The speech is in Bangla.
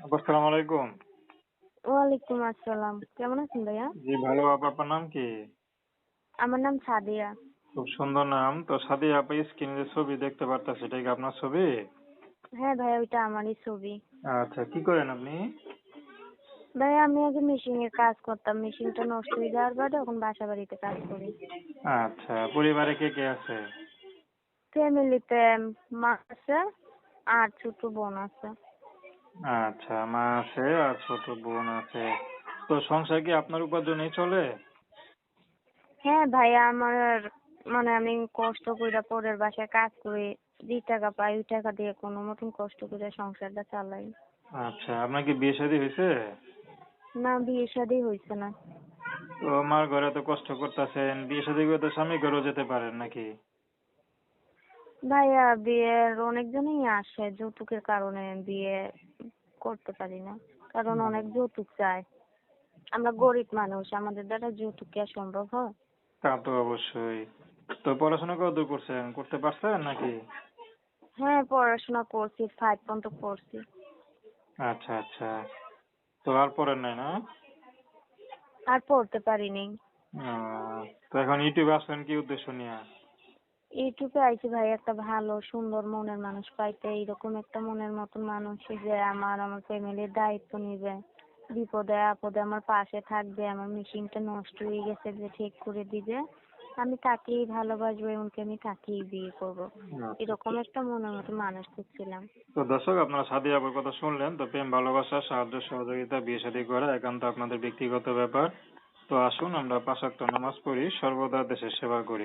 আসসালামু আলাইকুম। ওয়ালাইকুম আসসালাম। কেমন আছেন ভাইয়া? জি ভালো। আপু আপনার নাম কি? আমার নাম সাদিয়া। খুব সুন্দর নাম। তো সাদিয়া আপু স্ক্রিনে যে ছবি দেখতে পারতা সেটা কি আপনার ছবি? হ্যাঁ ভাইয়া ওইটা আমারই ছবি। আচ্ছা কি করেন আপনি? ভাইয়া আমি আগে মেশিনে কাজ করতাম। মেশিনটা নষ্ট হয়ে যাওয়ার পরে এখন বাসা বাড়িতে কাজ করি। আচ্ছা পরিবারে কে কে আছে? ফ্যামিলিতে মা আছে আর ছোট বোন আছে। আচ্ছা মা আছে আর ছোট বোন আছে। তো সংসার কি আপনার উপার্জনেই চলে? হ্যাঁ ভাইয়া আমার মানে আমি কষ্ট করে পরের বাসায় কাজ করি যে টাকা পাই ওই টাকা দিয়ে কোনো মতন কষ্ট করে সংসারটা চালাই। আচ্ছা আপনার কি বিয়ে শাদী হয়েছে না বিয়ে শাদী হয়েছে না। তো মার ঘরে তো কষ্ট করতেছেন বিয়ে শাদী করে তো স্বামী ঘরেও যেতে পারেন নাকি? ভাইয়া বিয়ের অনেকজনই আসে যৌতুকের কারণে বিয়ে করতে পারি না। কারণ অনেক যৌতুক চায়। আমরা গরিব মানুষ আমাদের দ্বারা যৌতুক কি আর সম্ভব হয়? তা তো অবশ্যই। তো পড়াশোনা কত দূর করছেন? করতে পারছেন নাকি? হ্যাঁ পড়াশোনা করছি ফাইভ পর্যন্ত পড়ছি। আচ্ছা আচ্ছা। তো আর পড়েন নাই না? আর পড়তে পারিনি। তো এখন ইউটিউবে আসলেন কি উদ্দেশ্য নিয়ে? ইউটিউবে আইছি ভাই একটা ভালো সুন্দর মনের মানুষ পাইতে এইরকম একটা মনের মতন মানুষ যে আমার আমার ফ্যামিলির দায়িত্ব নিবে বিপদে আপদে আমার পাশে থাকবে আমার মেশিনটা নষ্ট হয়ে গেছে যে ঠিক করে দিবে আমি তাকেই ভালোবাসবো এমনকি আমি তাকেই বিয়ে করব। এরকম একটা মনের মতো মানুষ খুঁজছিলাম। তো দর্শক আপনারা সাদি আপুর কথা শুনলেন তো প্রেম ভালোবাসা সাহায্য সহযোগিতা বিয়ে শাদী করা একান্ত আপনাদের ব্যক্তিগত ব্যাপার। তো আসুন আমরা পাঁচ ওয়াক্ত নামাজ পড়ি সর্বদা দেশের সেবা করি।